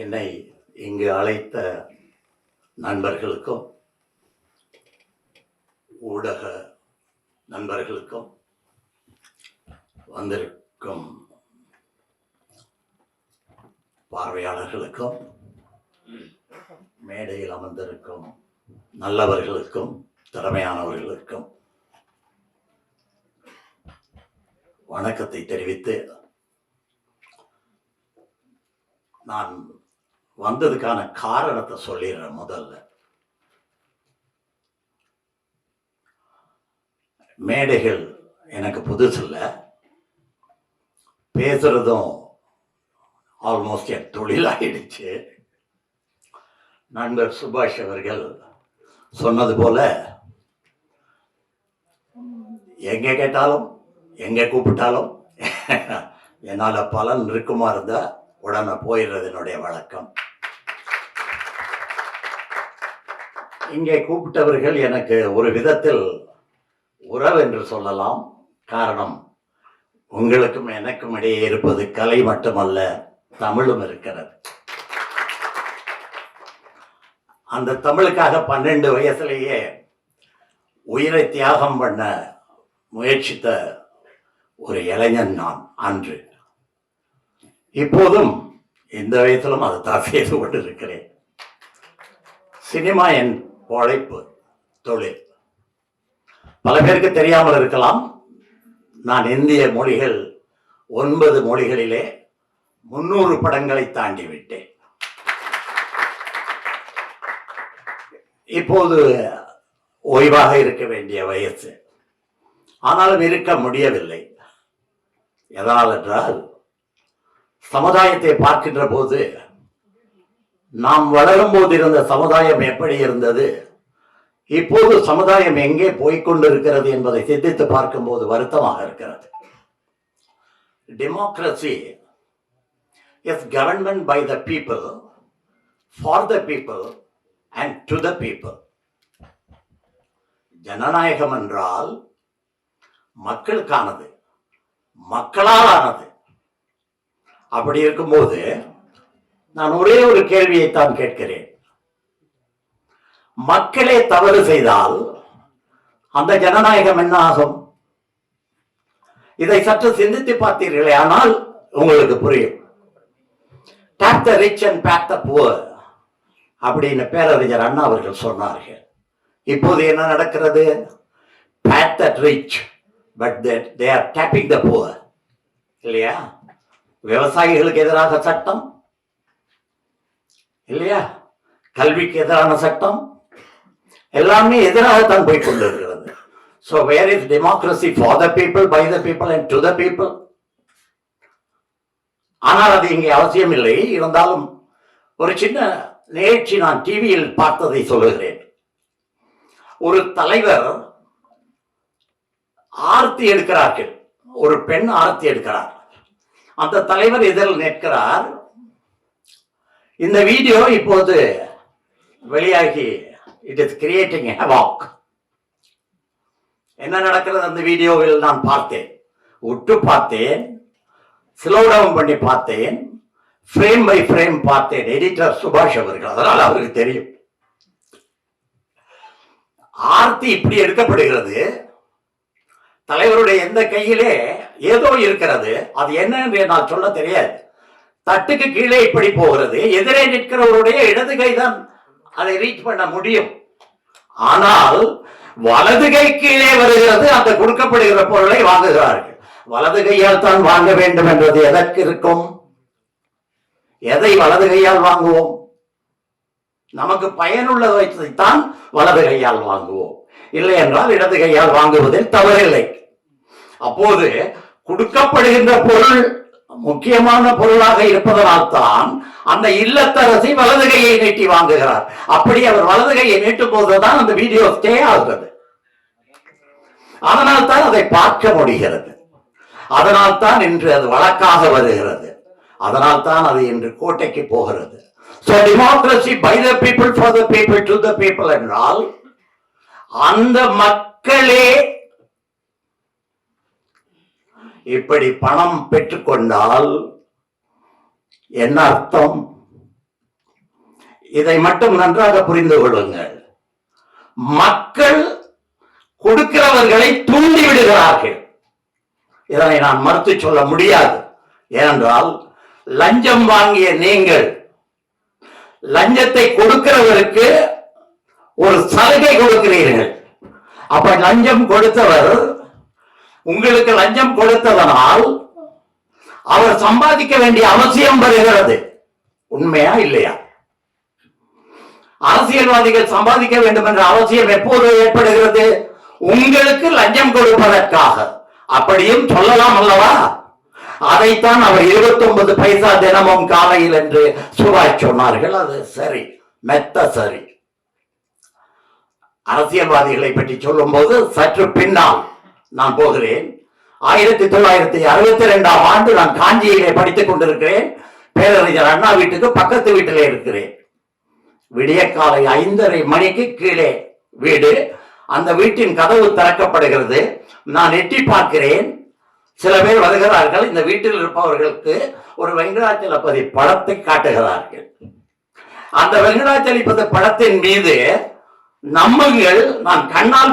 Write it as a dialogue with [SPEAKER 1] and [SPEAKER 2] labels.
[SPEAKER 1] என்னை இங்கு அழைத்த நண்பர்களுக்கும் ஊடக நண்பர்களுக்கும் வந்திருக்கும் பார்வையாளர்களுக்கும் மேடையில் அமர்ந்திருக்கும் நல்லவர்களுக்கும் திறமையானவர்களுக்கும் வணக்கத்தை தெரிவித்து நான் வந்ததுக்கான காரணத்தை சொல்லிடுறேன் முதல்ல. மேடைகள் எனக்கு புதுசு பேசுகிறதும் பேசுறதும் ஆல்மோஸ்ட் என் தொழிலாயிடுச்சு. நண்பர் சுபாஷ் அவர்கள் சொன்னது போல எங்க கேட்டாலும் எங்க கூப்பிட்டாலும் என்னால் பலன் இருக்குமா இருந்தால் உடனே போயிடுறது என்னுடைய வழக்கம். இங்கே கூப்பிட்டவர்கள் எனக்கு ஒரு விதத்தில் உறவு என்று சொல்லலாம் காரணம் உங்களுக்கும் எனக்கும் இடையே இருப்பது கலை மட்டுமல்ல தமிழும் இருக்கிறது. அந்த தமிழுக்காக பன்னெண்டு வயசுலேயே உயிரை தியாகம் பண்ண முயற்சித்த ஒரு இளைஞன் நான் அன்று. இப்போதும் இந்த வயசிலும் அதை தான் செய்து கொண்டிருக்கிறேன். சினிமா என் உழைப்பு தொழில். பல பேருக்கு தெரியாமல் இருக்கலாம். நான் இந்திய மொழிகள் ஒன்பது மொழிகளிலே முன்னூறு படங்களை தாண்டி விட்டேன். இப்போது ஓய்வாக இருக்க வேண்டிய வயசு. ஆனாலும் இருக்க முடியவில்லை. எதனால் என்றால் சமுதாயத்தை பார்க்கின்ற போது நாம் வளரும் போது இருந்த சமுதாயம் எப்படி இருந்தது? இப்போது சமுதாயம் எங்கே போய்கொண்டிருக்கிறது என்பதை சிந்தித்து பார்க்கும்போது வருத்தமாக இருக்கிறது. Democracy is government by the people for the people and to the people ஜனநாயகம் என்றால் மக்களுக்கானது மக்களால் ஆனது அப்படி இருக்கும்போது நான் ஒரே ஒரு கேள்வியைத்தான் கேட்கிறேன். மக்களே தவறு செய்தால் அந்த ஜனநாயகம் என்ன ஆகும்? இதை சற்று சிந்தித்து பார்த்தீர்களே ஆனால் உங்களுக்கு புரியும். Tap the rich and back the poor அப்படின்னு பேரறிஞர் அண்ணா அவர்கள் சொன்னார்கள். இப்போது என்ன நடக்கிறது? Back the rich but they are tapping the poor இல்லையா? விவசாயிகளுக்கு எதிராக சட்டம் இல்லையா? கல்விக்கு எதிரான சட்டம். எல்லாமே எதிராகத்தான் போய் கொண்டிருக்கிறது so where is democracy for the people by the people and to the people ஆனால் அது இங்கே அவசியம் இல்லை இருந்தாலும் ஒரு சின்ன நிகழ்ச்சி நான் டிவியில் பார்த்ததை சொல்லுகிறேன். ஒரு தலைவர் ஆர்த்தி எடுக்கிறார்கள். ஒரு பெண் ஆர்த்தி எடுக்கிறார். அந்த தலைவர் எதிரில் நிற்கிறார். இந்த வீடியோ இப்போது வெளியாகி இட் இஸ் கிரியேட்டிங் ஹெவாக் என்ன நடக்கிறது அந்த வீடியோவில் நான் பார்த்தேன். உற்று பார்த்தேன் ஸ்லோ டவுன் பண்ணி பார்த்தேன் ஃப்ரேம் பை ஃப்ரேம் பார்த்தேன் எடிட்டர் சுபாஷ் அவர்கள். அதனால் அவருக்கு தெரியும். ஆர்த்தி இப்படி எடுக்கப்படுகிறது. தலைவருடைய எந்த கையிலே ஏதோ இருக்கிறது. அது என்ன என்று என்னால் சொல்ல தெரியாது. தட்டுக்கு கீழே இப்படி போகிறது. எதிரே நிற்கிறவருடைய இடது கைதான் அதை ரீச் பண்ண முடியும். ஆனால் வலது கை கீழே வருகிறது. அந்த கொடுக்கப்படுகிற பொருளை வாங்குகிறார்கள். வலது கையால் தான் வாங்க வேண்டும் என்றது எதற்கு இருக்கும்? எதை வலது கையால் வாங்குவோம்? நமக்கு பயனுள்ளதைத்தான் வலது கையால் வாங்குவோம். இல்லை என்றால் இடது கையால் வாங்குவதில் தவறில்லை. அப்போது கொடுக்கப்படுகின்ற பொருள் முக்கியமான பொருளாக இருப்பதனால் தான் அந்த இல்லத்தரசி வலது கையை நீட்டி வாங்குகிறார். அப்படி அவர் வலது கையை நீட்டும் போதுதான் அந்த வீடியோ ஸ்டே ஆகுது. அதனால் தான் அதை பார்க்க முடிகிறது. அதனால் தான் இன்று அது வழக்காக வருகிறது. அதனால் தான் அது இன்று கோட்டைக்கு போகிறது. So democracy by the people for the people to the என்றால் அந்த மக்களே இப்படி பணம் பெற்றுக்கொண்டால் என்ன அர்த்தம்? இதை மட்டும் நன்றாக புரிந்து கொள்ளுங்கள். மக்கள் கொடுக்கிறவர்களை தூண்டி விடுகிறார்கள். இதனை நான் மறுத்து சொல்ல முடியாது. ஏனென்றால் லஞ்சம் வாங்கிய நீங்கள் லஞ்சத்தை கொடுக்கிறவருக்கு ஒரு சலுகை கொடுக்கிறீர்கள். அப்ப லஞ்சம் கொடுத்தவர் உங்களுக்கு லஞ்சம் கொடுத்ததனால் அவர் சம்பாதிக்க வேண்டிய அவசியம் வருகிறது. உண்மையா இல்லையா? அரசியல்வாதிகள் சம்பாதிக்க வேண்டும் என்ற அவசியம் எப்போது ஏற்படுகிறது? உங்களுக்கு லஞ்சம் கொடுப்பதற்காக. அப்படியும் சொல்லலாம் அல்லவா? அதைத்தான் அவர் 29 பைசா தினமும் காலையில் என்று சுபாய் சொன்னார்கள். அது சரி மெத்த சரி. அரசியல்வாதிகளை பற்றி சொல்லும்போது சற்று பின்னால் நான் போகிறேன். ஆயிரத்தி தொள்ளாயிரத்தி அறுபத்தி ரெண்டாம் ஆண்டு நான் காஞ்சியிலே படித்துக் கொண்டிருக்கிறேன். பேரறிஞர் அண்ணா வீட்டுக்கு பக்கத்து வீட்டிலே இருக்கிறேன். விடிய காலை ஐந்தரை மணிக்கு கீழே வீடு. அந்த வீட்டின் கதவு திறக்கப்படுகிறது. நான் எட்டி பார்க்கிறேன். சில பேர் வருகிறார்கள். இந்த வீட்டில் இருப்பவர்களுக்கு ஒரு வெங்கடாச்சலபதி படத்தை காட்டுகிறார்கள். அந்த வெங்கடாச்சலிபதி படத்தின் மீது நம்மங்கள் நான் கண்ணால்